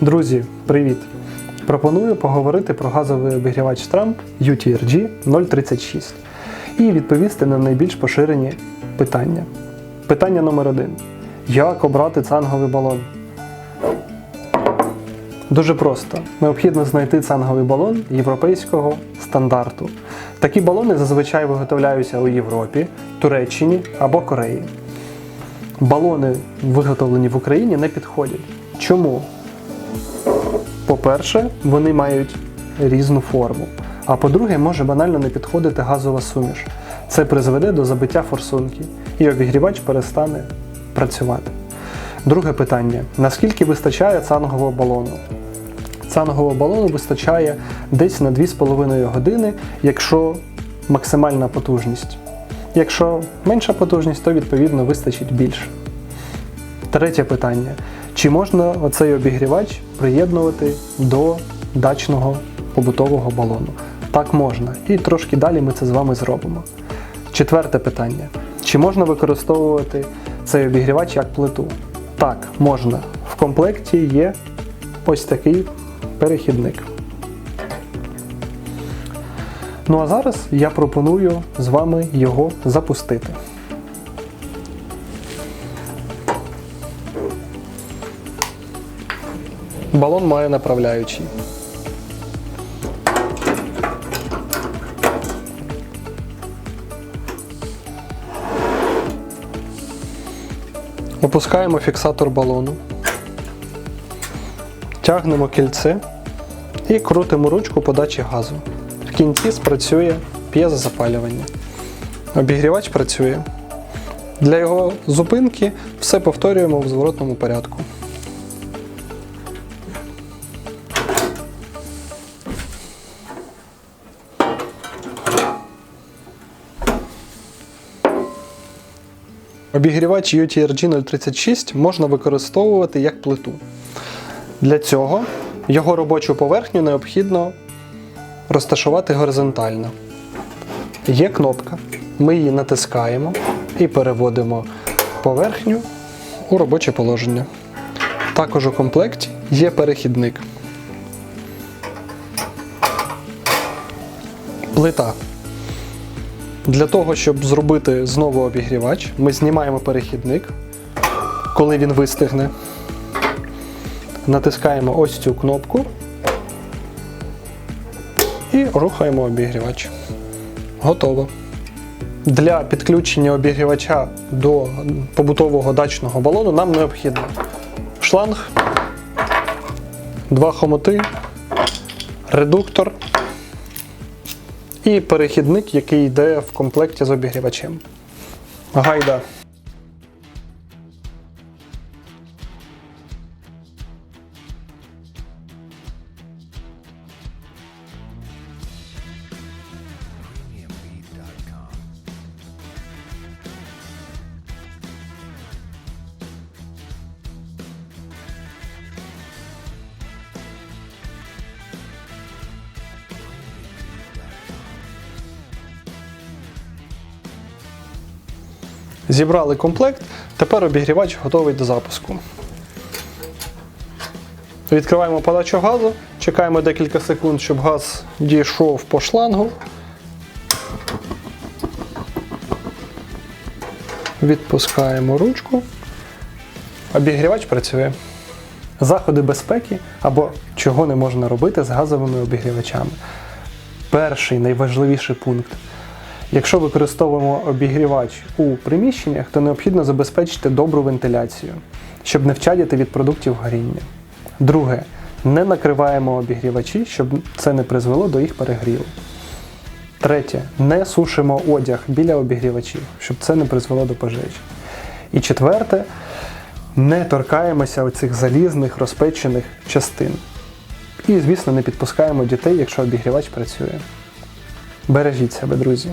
Друзі, привіт! Пропоную поговорити про газовий обігрівач Трамп UTRG 036 і відповісти на найбільш поширені питання. Питання номер один: Як обрати цанговий балон? Дуже просто. Необхідно знайти цанговий балон європейського стандарту. Такі балони зазвичай виготовляються у Європі, Туреччині або Кореї. Балони, виготовлені в Україні, не підходять. Чому? По-перше, вони мають різну форму. А по-друге, може банально не підходити газова суміш. Це призведе до забиття форсунки, і обігрівач перестане працювати. Друге питання: наскільки вистачає цангового балону? Цангового балону вистачає десь на 2,5 години, якщо максимальна потужність. Якщо менша потужність, то відповідно вистачить більше. Третє питання: чи можна оцей обігрівач приєднувати до дачного побутового балону? Так можна. І трошки далі ми це з вами зробимо. Четверте питання: чи можна використовувати цей обігрівач як плиту? Так, можна. В комплекті є ось такий перехідник. Ну а зараз я пропоную з вами його запустити. Балон має направляючий. Опускаємо фіксатор балону, тягнемо кільце і крутимо ручку подачі газу. В кінці спрацює п'єзозапалювання. Обігрівач працює. Для його зупинки все повторюємо в зворотному порядку. Обігрівач UTRG 036 можна використовувати як плиту. Для цього його робочу поверхню необхідно розташувати горизонтально. Є кнопка, ми її натискаємо і переводимо поверхню у робоче положення. Також у комплекті є перехідник. Плита. Для того, щоб зробити знову обігрівач, ми знімаємо перехідник, коли він вистигне. Натискаємо ось цю кнопку і рухаємо обігрівач. Готово. Для підключення обігрівача до побутового дачного балону нам необхідно шланг, два хомути, редуктор і перехідник, який йде в комплекті з обігрівачем. Гайда. Зібрали комплект, тепер обігрівач готовий до запуску. Відкриваємо подачу газу, чекаємо декілька секунд, щоб газ дійшов по шлангу. Відпускаємо ручку. Обігрівач працює. Заходи безпеки або чого не можна робити з газовими обігрівачами. Перший найважливіший пункт. Якщо використовуємо обігрівач у приміщеннях, то необхідно забезпечити добру вентиляцію, щоб не вчадіти від продуктів горіння. Друге, не накриваємо обігрівачі, щоб це не призвело до їх перегріву. Третє, не сушимо одяг біля обігрівачів, щоб це не призвело до пожежі. І четверте, не торкаємося оцих залізних розпечених частин. І, звісно, не підпускаємо дітей, якщо обігрівач працює. Бережіть себе, друзі.